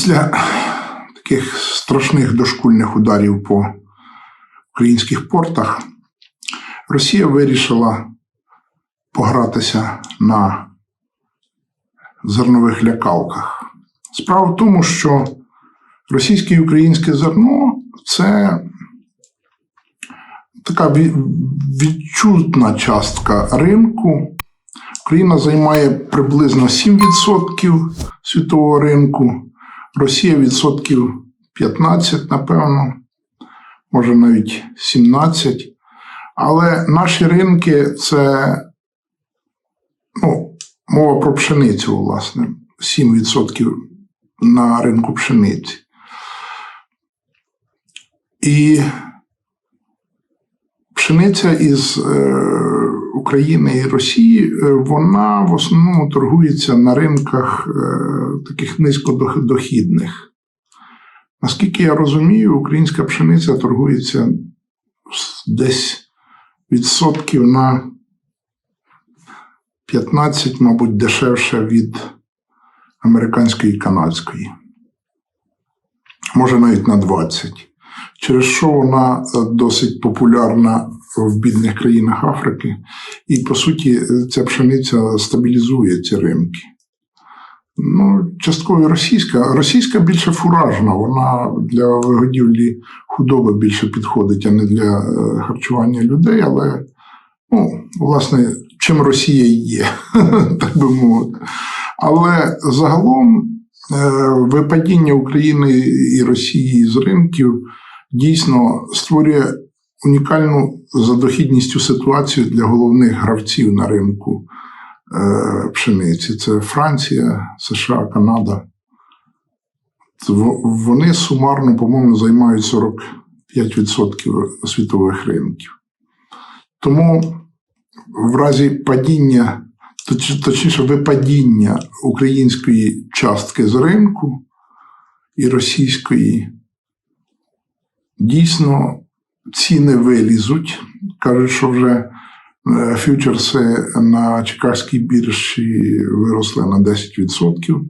Після таких страшних дошкульних ударів по українських портах Росія вирішила погратися на зернових лякалках. Справа в тому, що російське і українське зерно це така відчутна частка ринку. Україна займає приблизно 7% світового ринку, Росія відсотків 15, напевно, може навіть 17. Але наші ринки це ну, мова про пшеницю, власне, 7% на ринку пшениці. І пшениця із е, України і Росії, е, вона в основному торгується на ринках е, таких низькодохідних. Наскільки я розумію, українська пшениця торгується десь відсотків на 15, мабуть, дешевше від американської і канадської. Може навіть на 20 через що вона досить популярна в бідних країнах Африки, і по суті ця пшениця стабілізує ці ринки. Ну, частково російська. Російська більше фуражна, вона для вигодівлі худоби більше підходить, а не для е, харчування людей. Але, ну, власне, чим Росія є, так би мовити. Але загалом е, випадіння України і Росії з ринків дійсно створює унікальну за дохідністю ситуацію для головних гравців на ринку е, пшениці. Це Франція, США, Канада. Вони сумарно, по-моєму, займають 45% світових ринків. Тому в разі падіння, точніше, випадіння української частки з ринку і російської дійсно ціни вилізуть. Кажуть, що вже е, фьючерси на Чикагській біржі виросли на 10%,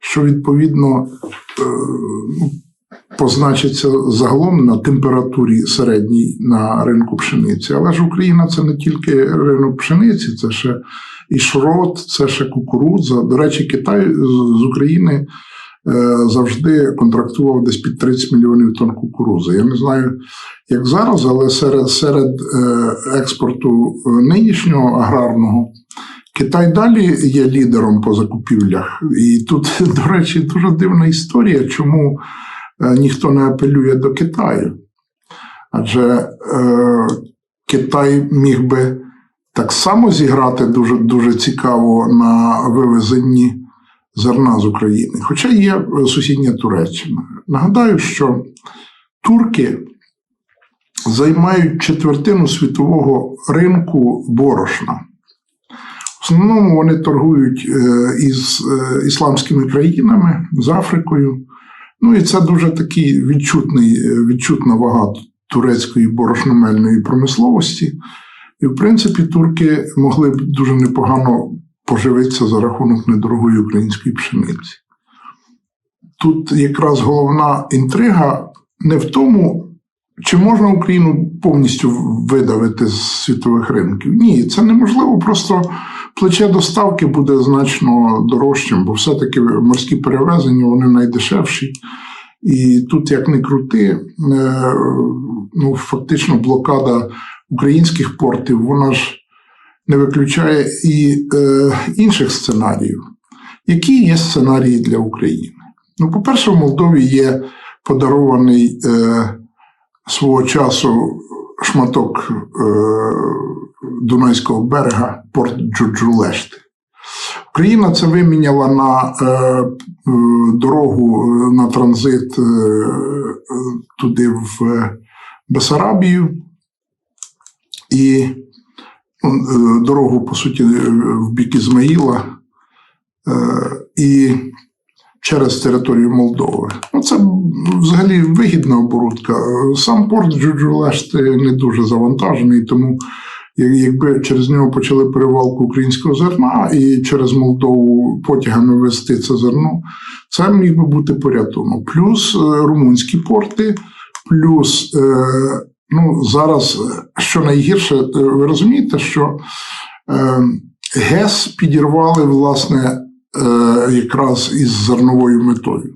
що відповідно е, ну, позначиться загалом на температурі середній на ринку пшениці. Але ж Україна це не тільки ринок пшениці, це ще і шрот, це ще кукурудза. До речі, Китай з- України завжди контрактував десь під 30 мільйонів тонн кукурузи. Я не знаю, як зараз, але серед, серед е, експорту е, нинішнього аграрного Китай далі є лідером по закупівлях. І тут, до речі, дуже дивна історія, чому е, ніхто не апелює до Китаю. Адже е, Китай міг би так само зіграти дуже, дуже цікаво на вивезенні зерна з України. Хоча є е, сусідня Туреччина. Нагадаю, що турки займають четвертину світового ринку борошна. В основному вони торгують е, із е, ісламськими країнами, з Африкою. Ну і це дуже такий відчутний, відчутна вага турецької борошномельної промисловості. І, в принципі, турки могли б дуже непогано поживитися за рахунок недорогої української пшениці. Тут якраз головна інтрига не в тому, чи можна Україну повністю видавити з світових ринків. Ні, це неможливо. Просто плече доставки буде значно дорожчим, бо все-таки морські перевезення вони найдешевші. І тут, як не крути, е, ну, фактично блокада українських портів, вона ж не виключає і е, інших сценаріїв. Які є сценарії для України? Ну, по-перше, в Молдові є подарований е, свого часу шматок е, Дунайського берега, порт Джуджулешти. Україна це виміняла на е, дорогу е, на транзит е, туди в е, Бесарабію. І дорогу, по суті, е, в бік Ізмаїла е, і через територію Молдови. Ну, це взагалі вигідна оборудка. Сам порт Джуджулешти не дуже завантажений, тому Якби через нього почали перевалку українського зерна і через Молдову потягами вести це зерно, це міг би бути порятунок. Плюс е, румунські порти, плюс е, ну, зараз, е, що найгірше, е, ви розумієте, що е, ГЕС підірвали власне якраз із зерновою метою.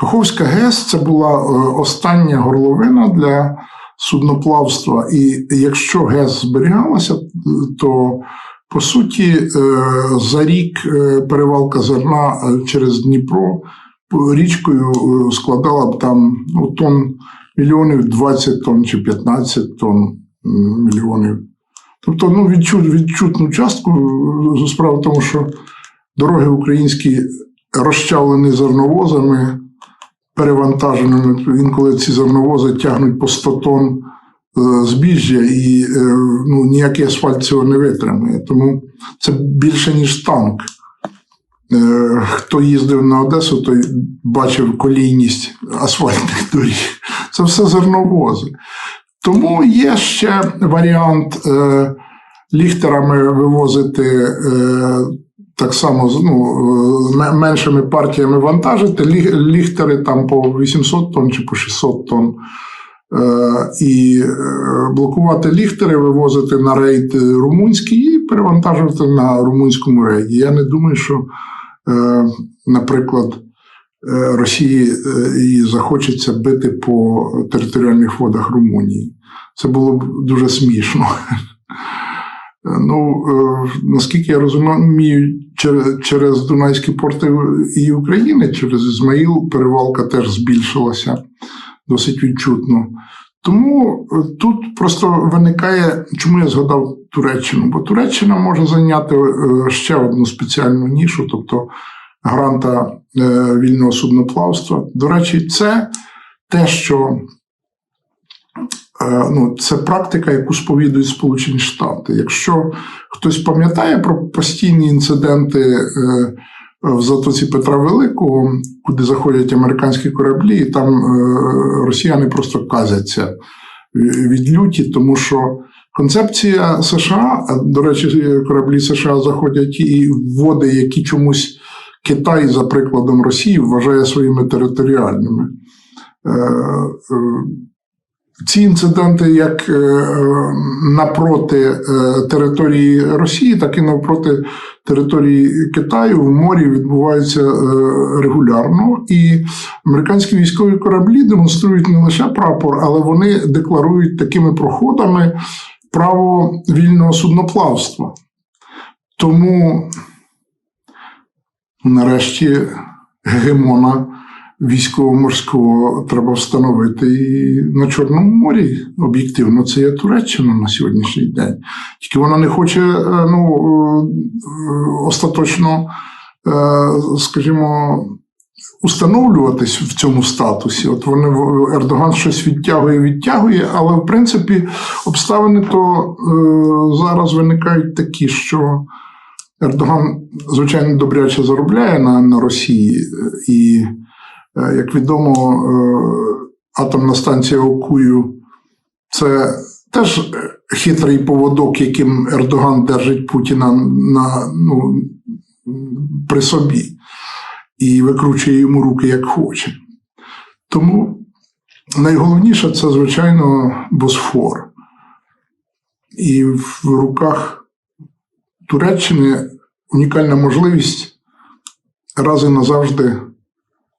Каховська ГЕС це була остання горловина для судноплавства. І якщо ГЕС зберігалася, то по суті за рік перевалка зерна через Дніпро річкою складала б там ну, тонн мільйонів 20 тонн чи 15 тонн мільйонів. Тобто ну, відчут, відчутну частку е, справа в тому, що дороги українські розчавлені зерновозами, перевантаженими. Інколи ці зерновози тягнуть по 100 тонн е, збіжжя, і е, ну, ніякий асфальт цього не витримує. Тому це більше, ніж танк. Хто їздив на Одесу, той бачив колійність асфальтних доріг. Це все зерновози. Тому є ще варіант е, ліхтерами вивозити е, так само ну, меншими партіями вантажити. Лі- Ліхтери там по 800 тонн чи по 600 тонн. Е, і е, блокувати ліхтери, вивозити на рейд румунський і перевантажувати на румунському рейді. Я не думаю, що, е, наприклад, Росії е, її захочеться бити по територіальних водах Румунії. Це було б дуже смішно. Ну, е, наскільки я розумію, через Дунайські порти і України, через Ізмаїл перевалка теж збільшилася досить відчутно. Тому е, тут просто виникає, чому я згадав Туреччину? Бо Туреччина може зайняти е, ще одну спеціальну нішу, тобто гранта е, вільного судноплавства. До речі, це те, що е, ну, це практика, яку сповідують Сполучені Штати. Якщо хтось пам'ятає про постійні інциденти е, в затоці Петра Великого, куди заходять американські кораблі, і там росіяни просто казяться від люті, тому що концепція США, до речі, кораблі США заходять і води, які чомусь Китай, за прикладом Росії, вважає своїми територіальними. Е, е, Ці інциденти, як е, напроти території Росії, так і навпроти території Китаю в морі відбуваються регулярно, і американські військові кораблі демонструють не лише прапор, але вони декларують такими проходами право вільного судноплавства. Тому, нарешті, гегемона військово-морського треба встановити і на Чорному морі. Об'єктивно, це є Туреччина на сьогоднішній день. Тільки вона не хоче е, ну, е, остаточно, е, скажімо, установлюватись в цьому статусі. От вони Ердоган щось відтягує, відтягує, але в принципі обставини то е, зараз виникають такі, що Ердоган, звичайно, добряче заробляє на, на Росії, і, е, як відомо, е, атомна станція Окую це теж хитрий поводок, яким Ердоган держить Путіна на, ну, при собі і викручує йому руки як хоче. Тому найголовніше це, звичайно, Босфор. І в руках Туреччини унікальна можливість раз і назавжди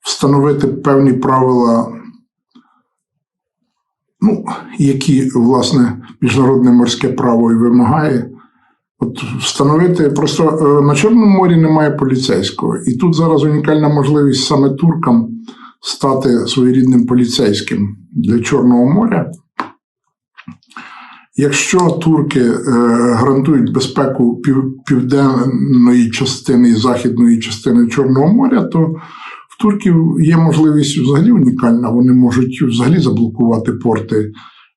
встановити певні правила, ну, які, власне, міжнародне морське право і вимагає. От встановити просто е, на Чорному морі немає поліцейського, і тут зараз унікальна можливість саме туркам стати своєрідним поліцейським для Чорного моря. Якщо турки е, гарантують безпеку пів, південної частини і західної частини Чорного моря, то в турків є можливість взагалі унікальна. Вони можуть взагалі заблокувати порти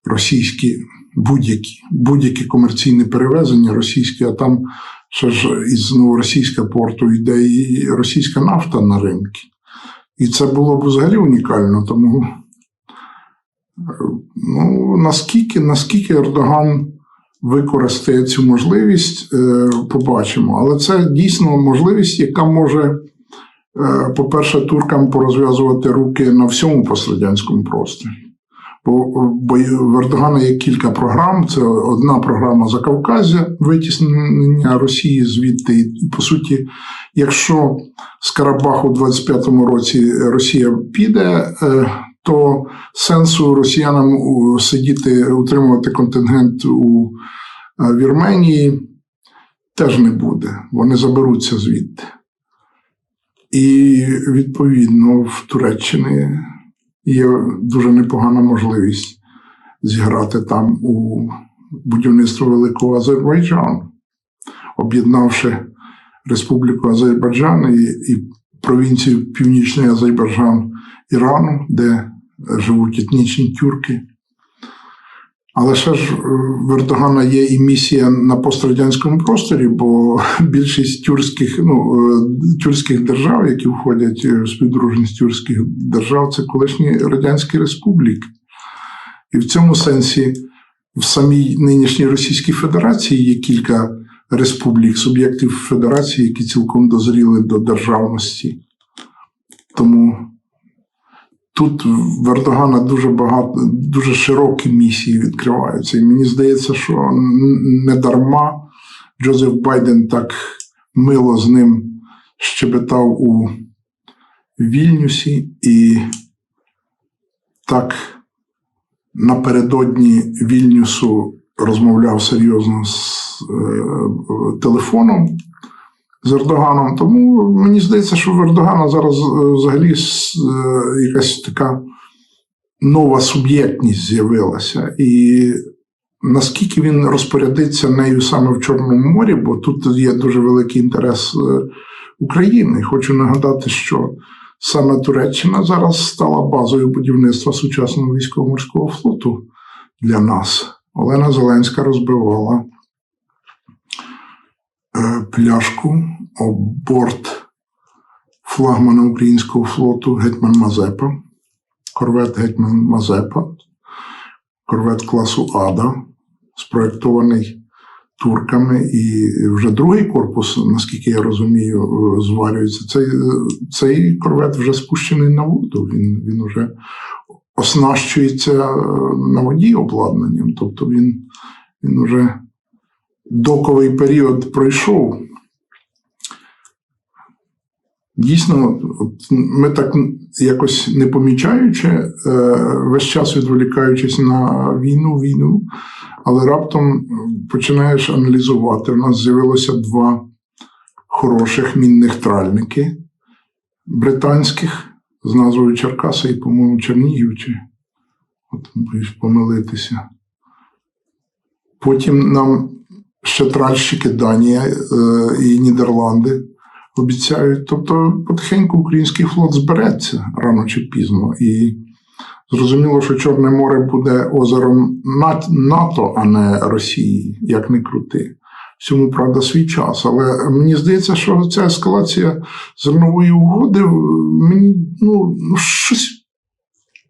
російські, будь-які, будь-які комерційні перевезення російські, а там ще ж із новоросійського порту йде і російська нафта на ринки. І це було б взагалі унікально. Тому ну, наскільки, наскільки Ердоган використає цю можливість, е, побачимо. Але це дійсно можливість, яка може, е, по-перше, туркам порозв'язувати руки на всьому пострадянському просторі. Бо, в Ердогана є кілька програм. Це одна програма Закавказя, витіснення Росії звідти. І, по суті, якщо з Карабаху у 25-му році Росія піде, е, то сенсу росіянам сидіти, утримувати контингент у е, Вірменії теж не буде. Вони заберуться звідти. І відповідно в Туреччині є дуже непогана можливість зіграти там у будівництво Великого Азербайджану, об'єднавши Республіку Азербайджан і, і провінцію Північний Азербайджан Ірану, де живуть етнічні тюрки. Але ще ж е, в Ердогана є і місія на пострадянському просторі, бо більшість тюркських, ну, е, тюркських держав, які входять в співдружність тюркських держав, це колишні радянські республіки. І в цьому сенсі в самій нинішній Російській Федерації є кілька республік, суб'єктів федерації, які цілком дозріли до державності. Тому тут в Ердогана дуже багато, дуже широкі місії відкриваються. І мені здається, що не дарма Джозеф Байден так мило з ним щебетав у Вільнюсі і так напередодні Вільнюсу розмовляв серйозно з е, телефоном з Ердоганом. Тому мені здається, що в Ердогана зараз е, взагалі е, якась така нова суб'єктність з'явилася. І наскільки він розпорядиться нею саме в Чорному морі, бо тут є дуже великий інтерес е, України. Хочу нагадати, що саме Туреччина зараз стала базою будівництва сучасного військово-морського флоту для нас. Олена Зеленська розбивала пляшку об борт флагмана українського флоту Гетьман Мазепа, корвет Гетьман Мазепа, корвет класу Ада, спроєктований турками, і вже другий корпус, наскільки я розумію, е, зварюється. Цей, е, цей корвет вже спущений на воду. Він, він вже оснащується е, на воді обладнанням. Тобто він, він вже доковий період пройшов. Дійсно, ми так якось не помічаючи, е, весь час відволікаючись на війну, війну, але раптом починаєш аналізувати. У нас з'явилося два хороших мінних тральники британських з назвою Черкаса і, по-моєму, Чернігівчі. От боюсь помилитися. Потім нам ще тральщики Данія е, і Нідерланди обіцяють. Тобто, потихеньку український флот збереться рано чи пізно. І зрозуміло, що Чорне море буде озером НАТО, а не Росії, як не крути. Всьому, правда, свій час. Але мені здається, що ця ескалація зернової угоди е, мені ну, щось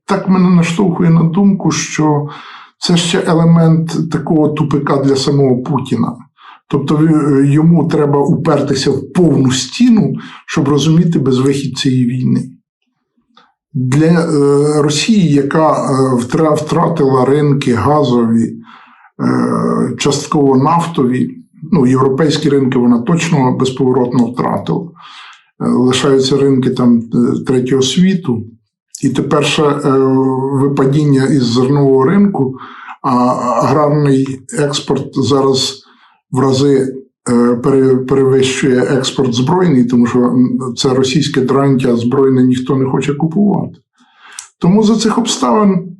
так мене наштовхує на думку, що це ще елемент такого тупика для самого Путіна. Тобто йому треба упертися в повну стіну, щоб розуміти безвихід цієї війни. Для е, Росії, яка е, втратила ринки газові, е, частково нафтові, ну, європейські ринки вона точно безповоротно втратила. Е, Лишаються ринки там е, третього світу. І тепер ще е, випадіння із зернового ринку, а аграрний експорт зараз в рази е, перевищує експорт збройний, тому що це російське дрантя збройне ніхто не хоче купувати. Тому за цих обставин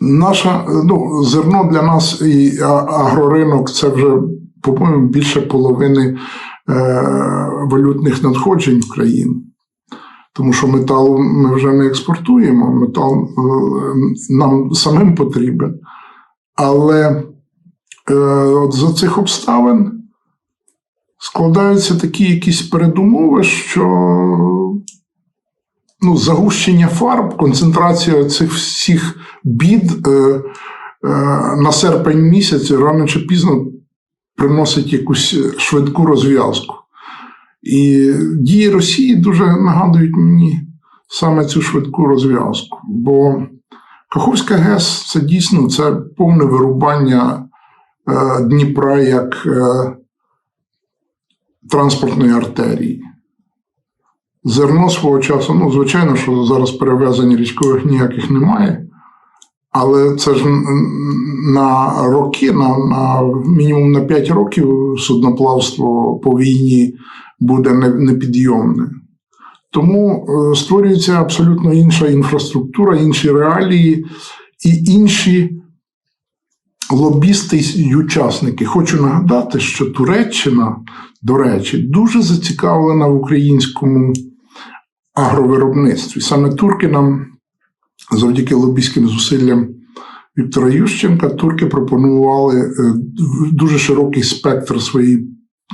наша ну, зерно для нас і агроринок це вже, по-моєму, більше половини е, валютних надходжень в країну. Тому що метал ми вже не експортуємо, метал е, нам самим потрібен. Але е, от за цих обставин складаються такі якісь передумови, що ну, загущення фарб, концентрація цих всіх бід е, на серпень місяць рано чи пізно приносить якусь швидку розв'язку. І дії Росії дуже нагадують мені саме цю швидку розв'язку. Бо Каховська ГЕС це дійсно це повне вирубання е, Дніпра як е, транспортної артерії. Зерно свого часу, ну, звичайно, що зараз перевезень річкових ніяких немає. Але це ж на роки, на, на мінімум на 5 років судноплавство по війні буде непідйомне. Тому е, створюється абсолютно інша інфраструктура, інші реалії і інші лобісти й учасники. Хочу нагадати, що Туреччина, до речі, дуже зацікавлена в українському агровиробництві. Саме турки нам, завдяки лобістським зусиллям Віктора Ющенка, турки пропонували е, дуже широкий спектр своїх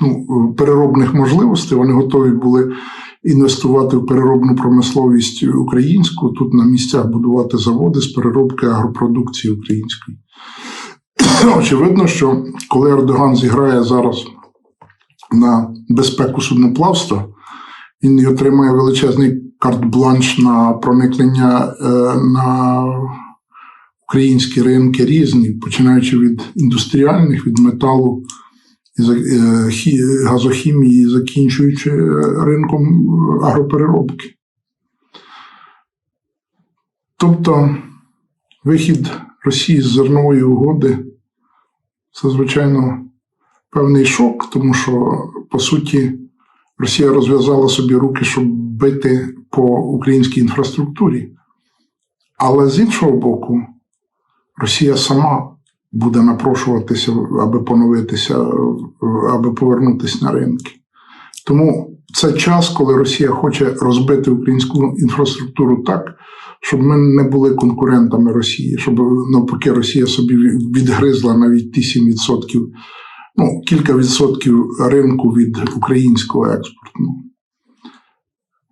ну, переробних можливостей. Вони готові були інвестувати в переробну промисловість українську, тут на місцях будувати заводи з переробки агропродукції української. Очевидно, що коли Ердоган зіграє зараз на безпеку судноплавства, він отримає величезний карт-бланш на проникнення е, на українські ринки різні, починаючи від індустріальних, від металу е, хі- газохімії, закінчуючи е, ринком е, агропереробки. Тобто вихід Росії з зернової угоди це, звичайно, певний шок, тому що, по суті, Росія розв'язала собі руки, щоб бити по українській інфраструктурі. Але з іншого боку, Росія сама буде напрошуватися, аби поновитися, аби повернутися на ринки. Тому це час, коли Росія хоче розбити українську інфраструктуру так, щоб ми не були конкурентами Росії, щоб навпаки Росія собі відгризла навіть ті 7%, ну, кілька відсотків ринку від українського експорту,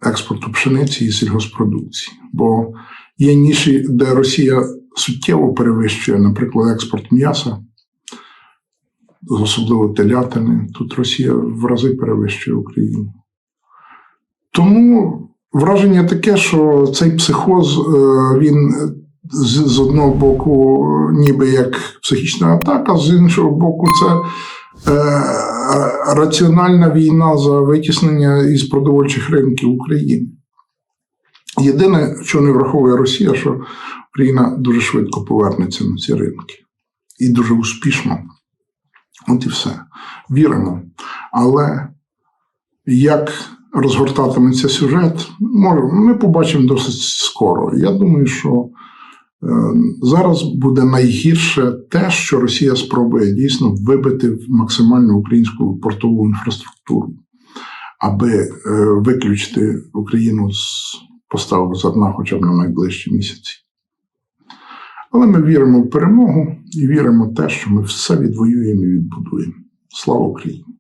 експорту пшениці і сільгоспродукції. Бо є ніші, де Росія суттєво перевищує, наприклад, експорт м'яса, особливо телятини. Тут Росія в рази перевищує Україну. Тому враження таке, що цей психоз, е, він з, одного боку, ніби як психічна атака, з іншого боку, це е, раціональна війна за витіснення із продовольчих ринків України. Єдине, що не враховує Росія, що Україна дуже швидко повернеться на ці ринки. І дуже успішно. От і все. Віримо. Але як розгортатиметься сюжет, може, ми побачимо досить скоро. Я думаю, що е, зараз буде найгірше те, що Росія спробує дійсно вибити максимально українську портову інфраструктуру, аби е, виключити Україну з поставок зерна хоча б на найближчі місяці. Але ми віримо в перемогу і віримо в те, що ми все відвоюємо і відбудуємо. Слава Україні!